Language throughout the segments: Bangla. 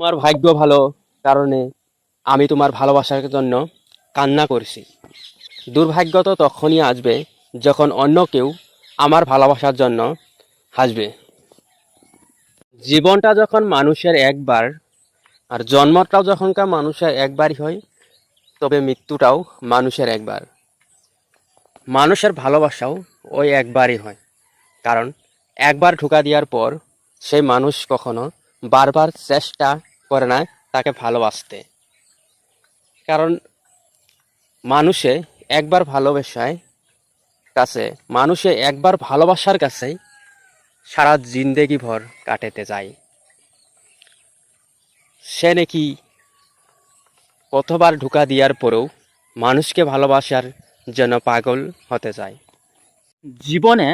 তোমার ভাগ্য ভালো কারণে আমি তোমার ভালোবাসার জন্য কান্না করছি। দুর্ভাগ্য তো তখনই আসবে যখন অন্য কেউ আমার ভালোবাসার জন্য হাসবে। জীবনটা যখন মানুষের একবার আর জন্মটাও যখনকার মানুষের একবারই হয়, তবে মৃত্যুটাও মানুষের একবার। মানুষের ভালোবাসাও ওই একবারই হয়। কারণ একবার ঢুকা দেওয়ার পর সেই মানুষ কখনো বারবার চেষ্টা করে না তাকে ভালোবাসতে। কারণ মানুষে একবার ভালোবাসায় কাছে মানুষে একবার ভালোবাসার কাছে সারা জিন্দেগি ভর কাটাতে যায়। সে নাকি কতবার ঢুকা দেওয়ার পরেও মানুষকে ভালোবাসার জন্য পাগল হতে চায় জীবনে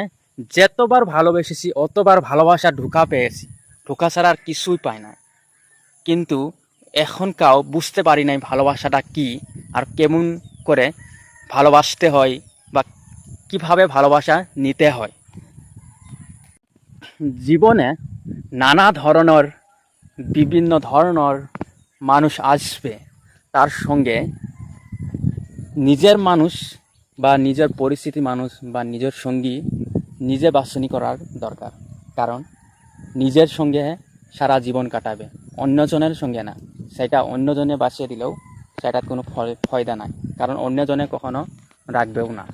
যতবার ভালোবেসেছি অতবার ভালোবাসা ঢুকা পেয়েছি। ঢুকা ছাড়া আর কিছুই পাই না। কিন্তু এখন কাউ বুঝতে পারি নাই ভালোবাসাটা কি আর কেমন করে ভালোবাসতে হয় বা কীভাবে ভালোবাসা নিতে হয়। জীবনে নানা ধরনের, বিভিন্ন ধরনের মানুষ আসবে। তার সঙ্গে নিজের মানুষ বা নিজের পরিস্থিতি মানুষ বা নিজের সঙ্গী নিজে বাছনি করার দরকার। কারণ নিজের সঙ্গে সারা জীবন কাটাবে। অন্যজনের সঙ্গে না। সেটা অন্যজনে বাঁচিয়ে দিলেও সেটার কোনো ফয়দা নাই। কারণ অন্যজনে কখনো রাখবেও না।